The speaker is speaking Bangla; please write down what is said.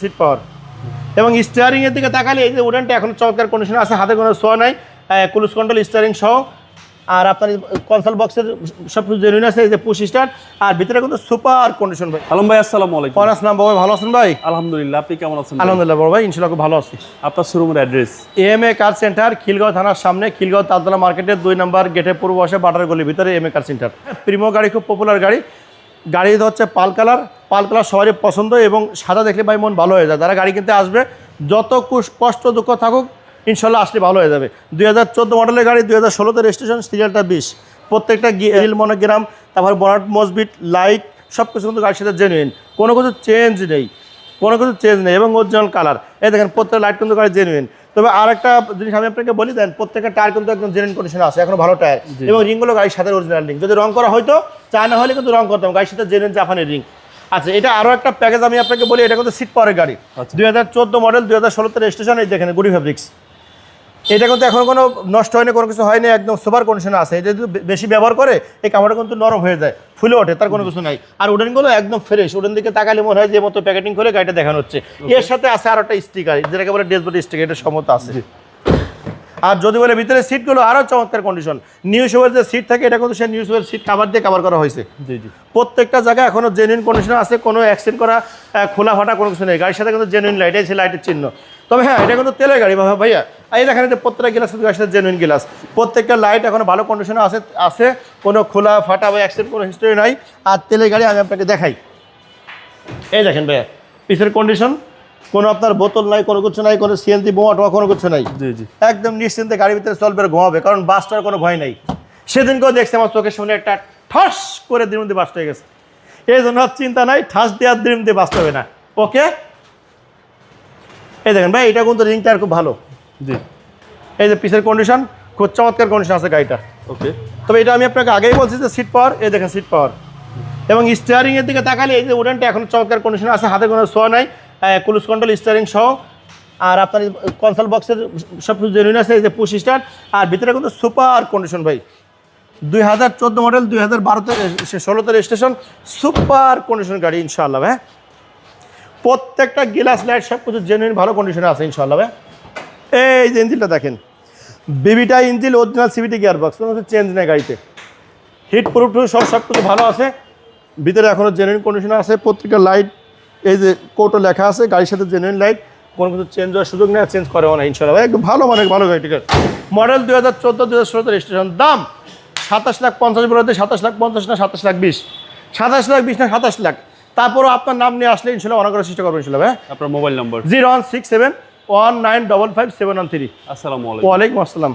সিট পাওয়ার এবং স্টিয়ারিং এর দিকে তাকালে এই যে উডেনটা এখন চমৎকার কন্ডিশন আছে হাতে কোনো সোয়া নাই ক্লুজ কন্ট্রোল স্টিয়ারিং সহ। আর আপনার কনসোল বক্সের সব কিছু জেনুইন আছে এই যে পুশ স্টার্ট আর ভিতরে কিন্তু সুপার কন্ডিশন ভাই। আলম ভাই আসসালামু আলাইকুম। পনাস নাম বাবা ভালো আছেন ভাই? আলহামদুলিল্লাহ আপনি কেমন আছেন ভাই? আলহামদুলিল্লাহ বড় ভাই ইনশাল্লাহ খুব ভালো আছি। আপনার শোরুমের address M A car centre Khilgaon থানার সামনে খিলগাঁও তালতলা মার্কেটের দুই নম্বর গেটের পূর্ব পাশে বাটার গলির ভিতরে M A car centre Premio গাড়ি খুব পপুলার গাড়ি। গাড়ি হচ্ছে পাল কালার পাল কালার সবারই পছন্দ এবং সাদা দেখলে ভাই মন ভালো হয়ে যায়। যারা গাড়ি কিনতে আসবে যত কষ্ট দুঃখ থাকুক ইনশাল্লাহ আসলে ভালো হয়ে যাবে। দুই হাজার চোদ্দ মডেলের গাড়ি দুই হাজার ষোলোতে রেজিস্ট্রেশন সিরিয়ালটা বিশ। প্রত্যেকটা রিল মনোগ্রাম তারপর বনাট মসবিট লাইট সব কিছু কিন্তু গাড়ির সাথে জেনুইন কোনো কিছু চেঞ্জ নেই। কোনো কিছু চেঞ্জ নেই এবং অরিজিনাল কালার এই দেখেন প্রত্যেক লাইট কিন্তু গাড়ি জেনুইন তবে আর একটা জিনিস আমি আপনাকে বলি দেন প্রত্যেকটা টায়ার কিন্তু একদম জেনুইন কন্ডিশনে আছে এখনও ভালো টায়ার এবং রিংগুলো গাড়ির সাথে অরিজিনাল রিং যদি রং করা হয়তো চায় না হলে কিন্তু রং করতাম গাড়ির সাথে জেনুইন জাপানি রিং আচ্ছা এটা আরও একটা প্যাকেজ আমি আপনাকে বলি এটা কিন্তু সিট পাওয়ারের গাড়ি। আচ্ছা। দুই হাজার চোদ্দ মডেল দুই হাজার ষোলোতে রেজিস্ট্রেশন এই দেখেন গুডি ফেব্রিক্স এটা কিন্তু এখন কোনো নষ্ট হয়নি কোনো কিছু হয়নি একদম সুপার কন্ডিশনে আছে। এটা যদি বেশি ব্যবহার করে এই কাপড়টা কিন্তু নরম হয়ে যায় ফুলে ওঠে তার কোনো কিছু নাই। আর উডেনগুলো একদম ফ্রেশ উডেন দিকে তাকালে মনে হয় যে মতো প্যাকেটিং করে গাড়িটা দেখানো হচ্ছে। এর সাথে আছে আর একটা স্টিকার যেটাকে বলে ডেসবোর্ড স্টিকার এটা সমত আছে। আর যদি বলে ভিতরে সিটগুলো আরও চমৎকার কন্ডিশন নিউ শোয়ের যে সিট থাকে এটা কিন্তু সে নিউ শোয়ের সিট কাভার দিয়ে কাভার করা হয়েছে। জি জি। প্রত্যেকটা জায়গায় এখনও জেনুইন কন্ডিশন আছে কোনো অ্যাক্সিডেন্ট করা খোলা ফাটা কোনো কিছু নেই। গাড়ির সাথে কিন্তু জেনুইন লাইট আছে লাইটের চিহ্ন। তবে হ্যাঁ এটা কিন্তু তেলের গাড়ি বাবা ভাইয়া। এই দেখেন যে প্রত্যেকটা গ্লাস গাড়ির সাথে জেনুইন গ্লাস প্রত্যেকটা লাইট এখনও ভালো কন্ডিশনে আছে আছে। কোনো খোলা ফাটা বা অ্যাক্সিডেন্ট কোনো হিস্টোরি নাই। আর তেলের গাড়ি আমি আপনাকে দেখাই। এই দেখেন ভাইয়া পিসের কন্ডিশন কোনো আপনার বোতল নাই কোনো কিছু নাই কোনো সিএনজি বোমা টোমা কোনো কিছু নাই। জি জি। একদম নিশ্চিন্তে গাড়ির ভিতরে চলবে আর ঘুমাবে কারণ বাসটার কোনো ভয় নাই। সেদিনকেও দেখছি আমার চোখের সামনে একটা ঠাস করে দিন দিয়ে বাসটা হয়ে গেছে। এই জন্য চিন্তা নাই ঠাস দিয়ে আর দিন দিয়ে বাঁচতে হবে না। ওকে এই দেখেন ভাই এটা কিন্তু রিংটা আর খুব ভালো। জি। এই যে পিসের কন্ডিশন খুব চমৎকার কন্ডিশন আছে গাড়িটা। ওকে তবে এটা আমি আপনাকে আগেই বলছি যে সিট পাওয়ার এই দেখেন সিট পাওয়ার এবং স্টিয়ারিং এর দিকে তাকালে এই যে উডেনটা এখন চমৎকার কন্ডিশন আছে হাতে কোনো সোয়া নাই। ক্লুজ কন্ট্রোল স্টারিং সহ। আর আপনার কনসোল বক্সের সব কিছু জেনুইন আছে, এই যে পুশ স্টার আর ভিতরে কিন্তু সুপার কন্ডিশন ভাই। দুই হাজার চোদ্দ মডেল দুই হাজার বারোতে ষোলোতে রেজিস্ট্রেশন সুপার কন্ডিশন গাড়ি ইনশাআল্লাহ, ভাই। প্রত্যেকটা গ্লাস লাইট সব কিছু জেনুইন ভালো কন্ডিশনে আছে ইনশাআল্লাহ, ভাই। এই যে ইঞ্জিনটা দেখেন। বিবিটা engine original CBT gear box কোনো চেঞ্জ নেই গাড়িতে। হিট প্রুফ সব সব কিছু ভালো আছে। ভিতরে এখনও জেনুইন কন্ডিশনে আছে, প্রত্যেকটা লাইট এই যে কোটো লেখা আছে গাড়ির সাথে জেনুইন লাইট কোনো কিছু চেঞ্জ হওয়ার সুযোগ নেই চেঞ্জ করেও না ইনশাল্লাহ ভাই একদম ভালো মানে ভালো গাড়ি ঠিক আছে। মডেল দুই হাজার চোদ্দ দু হাজার ষোলোতে রেজিস্ট্রেশন দাম সাতাশ লাখ পঞ্চাশ বলতে সাতাশ লাখ পঞ্চাশ না সাতাশ লাখ বিশ? সাতাশ লাখ বিশ না সাতাশ লাখ? তারপরও আপনার নাম নিয়ে আসলে ইনশাল্লাহ অনেক করার চেষ্টা করব ইনশাল্লাহ ভাই। আপনার mobile number zero one six seven one nine double five seven one three. আসসালামু আলাইকুম। ওয়ালাইকুম আসসালাম।